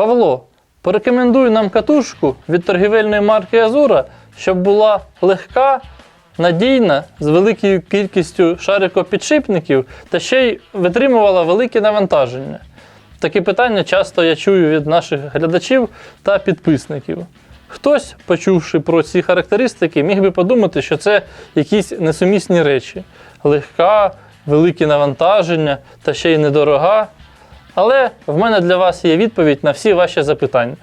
Павло, порекомендуй нам катушку від торгівельної марки Азура, щоб була легка, надійна, з великою кількістю шарикопідшипників та ще й витримувала великі навантаження. Такі питання часто я чую від наших глядачів та підписників. Хтось, почувши про ці характеристики, міг би подумати, що це якісь несумісні речі: легка, великі навантаження та ще й недорога. Але в мене для вас є відповідь на всі ваші запитання.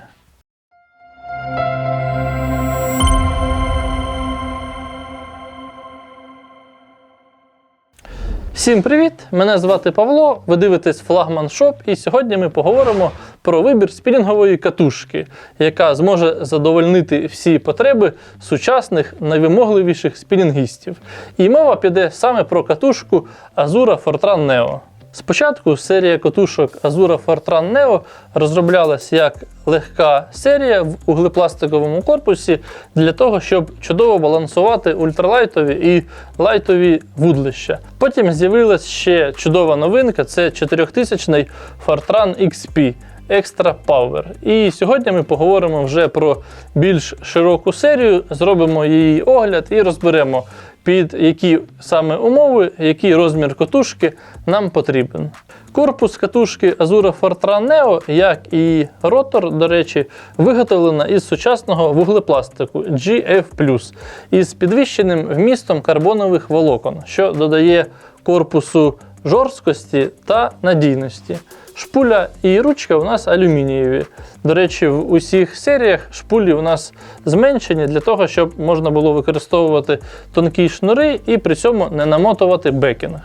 Всім привіт! Мене звати Павло. Ви дивитесь Флагман Шоп, і сьогодні ми поговоримо про вибір спінінгової катушки, яка зможе задовольнити всі потреби сучасних найвимогливіших спінінгістів. І мова піде саме про катушку Azura Fortran Neo. Спочатку серія катушок Azura Fortran Neo розроблялась як легка серія в углепластиковому корпусі для того, щоб чудово балансувати ультралайтові і лайтові вудлища. Потім з'явилась ще чудова новинка це 4000 Fortran XP. Extra Power. І сьогодні ми поговоримо вже про більш широку серію, зробимо її огляд і розберемо, під які саме умови, який розмір катушки нам потрібен. Корпус катушки Azura Fortran Neo, як і ротор, до речі, виготовлена із сучасного вуглепластику GF+, із підвищеним вмістом карбонових волокон, що додає корпусу жорсткості та надійності. Шпуля і ручка у нас алюмінієві. До речі, в усіх серіях шпулі у нас зменшені для того, щоб можна було використовувати тонкі шнури і при цьому не намотувати бекінг.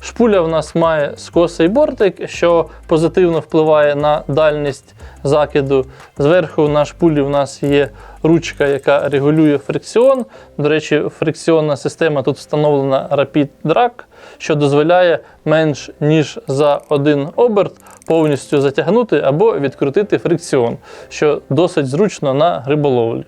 Шпуля в нас має скосий бортик, що позитивно впливає на дальність закиду. Зверху на шпулі в нас є ручка, яка регулює фрикціон. До речі, фрикціонна система тут встановлена Rapid Drag, що дозволяє менш ніж за один оберт повністю затягнути або відкрутити фрикціон, що досить зручно на риболовлі.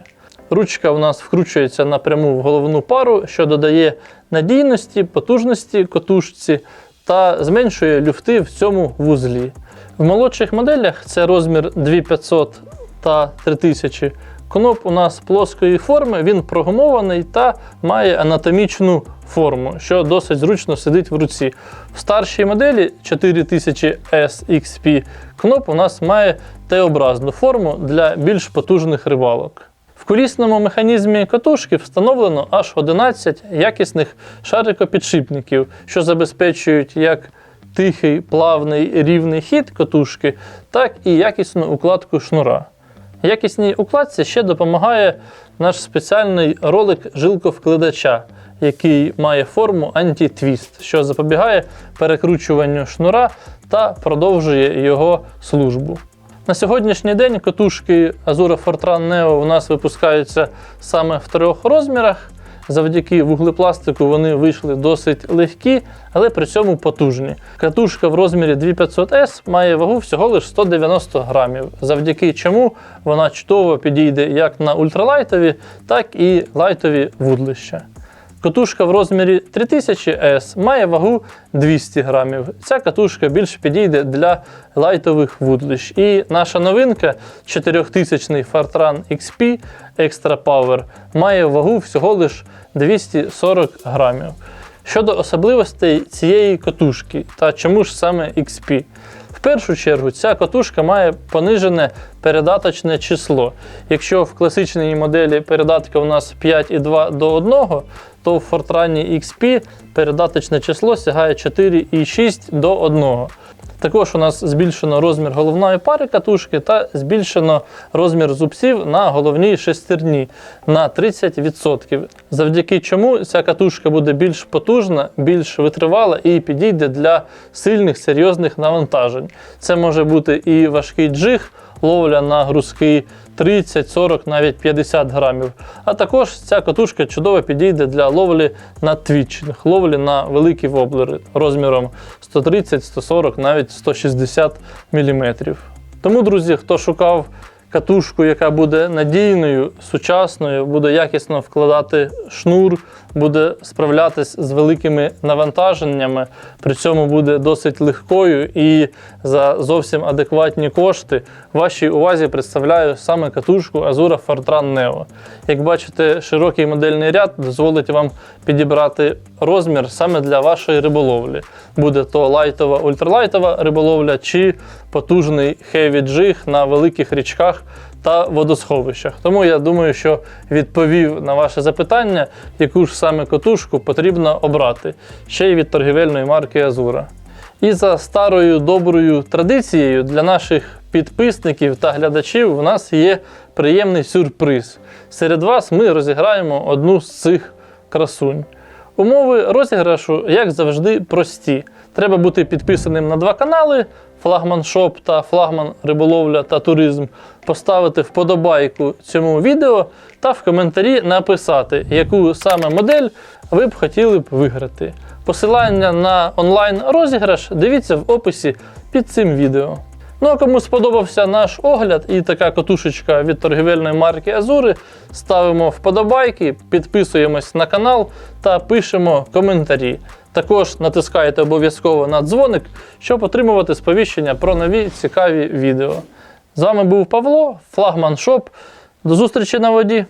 Ручка у нас вкручується напряму в головну пару, що додає надійності, потужності котушці та зменшує люфти в цьому вузлі. В молодших моделях це розмір 2500 та 3000. Кноп у нас плоскої форми, він прогумований та має анатомічну форму, що досить зручно сидить в руці. В старшій моделі 4000 SXP кноп у нас має Т-образну форму для більш потужних рибалок. Колісному механізмі катушки встановлено аж 11 якісних шарикопідшипників, що забезпечують як тихий, плавний рівний хід катушки, так і якісну укладку шнура. Якісній укладці ще допомагає наш спеціальний ролик жилковкладача, який має форму антитвіст, що запобігає перекручуванню шнура та продовжує його службу. На сьогоднішній день катушки Azura Fortran Neo у нас випускаються саме в трьох розмірах. Завдяки вуглепластику вони вийшли досить легкі, але при цьому потужні. Катушка в розмірі 2500S має вагу всього лише 190 грамів, завдяки чому вона чудово підійде як на ультралайтові, так і лайтові вудлища. Катушка в розмірі 3000S має вагу 200 грамів. Ця катушка більш підійде для лайтових вудлищ. І наша новинка 4000 Fortran XP Extra Power має вагу всього лише 240 грамів. Щодо особливостей цієї катушки та чому ж саме XP. В першу чергу ця катушка має понижене передаточне число. Якщо в класичній моделі передатка у нас 5,2 до 1, то в Fortran XP передаточне число сягає 4,6 до 1. Також у нас збільшено розмір головної пари катушки та збільшено розмір зубців на головній шестерні на 30%. Завдяки чому ця катушка буде більш потужна, більш витривала і підійде для сильних серйозних навантажень. Це може бути і важкий джиг, ловля на грузки 30, 40, навіть 50 грамів. А також ця катушка чудово підійде для ловлі на твітчинг, ловлі на великі воблери розміром 130, 140, навіть 160 мм. Тому, друзі, хто шукав катушку, яка буде надійною, сучасною, буде якісно вкладати шнур, буде справлятись з великими навантаженнями, при цьому буде досить легкою і за зовсім адекватні кошти. Вашій увазі представляю саме катушку Azura Fortran Neo. Як бачите, широкий модельний ряд дозволить вам підібрати розмір саме для вашої риболовлі. Буде то лайтова, ультралайтова риболовля чи потужний heavy джиг на великих річках та водосховищах. Тому я думаю, що відповів на ваше запитання, яку ж саме катушку потрібно обрати ще й від торгівельної марки Азура. І за старою доброю традицією для наших підписників та глядачів у нас є приємний сюрприз. Серед вас ми розіграємо одну з цих красунь. Умови розіграшу, як завжди, прості. Треба бути підписаним на два канали: Флагман Шоп та Флагман Риболовля та Туризм, поставити вподобайку цьому відео та в коментарі написати, яку саме модель ви б хотіли б виграти. Посилання на онлайн розіграш дивіться в описі під цим відео. Ну а кому сподобався наш огляд і така катушечка від торгівельної марки Азури, ставимо вподобайки, підписуємось на канал та пишемо коментарі. Також натискайте обов'язково на дзвоник, щоб отримувати сповіщення про нові цікаві відео. З вами був Павло, флагман Шоп. До зустрічі на воді!